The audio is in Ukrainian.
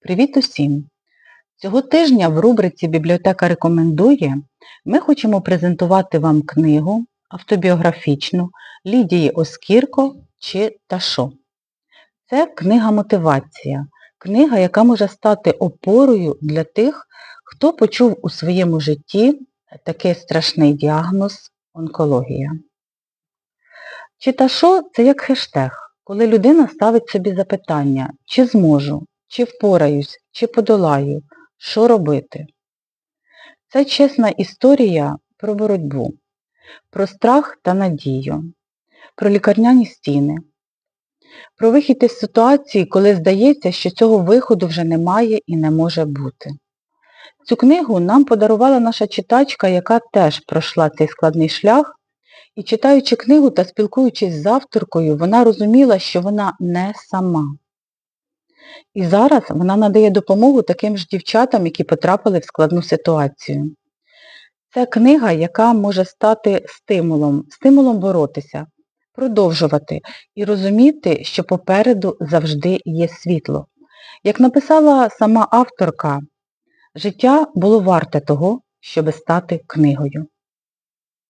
Привіт усім! Цього тижня в рубриці Бібліотека рекомендує ми хочемо презентувати вам книгу автобіографічну Лідії Оскірко чи Ташо. Це книга мотивація. Книга, яка може стати опорою для тих, хто почув у своєму житті такий страшний діагноз онкологія. Чи Ташо це як хештег, коли людина ставить собі запитання, чи зможу, чи впораюсь, чи подолаю, що робити. Це чесна історія про боротьбу, про страх та надію, про лікарняні стіни, про вихід із ситуації, коли здається, що цього виходу вже немає і не може бути. Цю книгу нам подарувала наша читачка, яка теж пройшла цей складний шлях, і читаючи книгу та спілкуючись з авторкою, вона розуміла, що вона не сама. І зараз вона надає допомогу таким ж дівчатам, які потрапили в складну ситуацію. Це книга, яка може стати стимулом, стимулом боротися, продовжувати і розуміти, що попереду завжди є світло. Як написала сама авторка, життя було варте того, щоб стати книгою.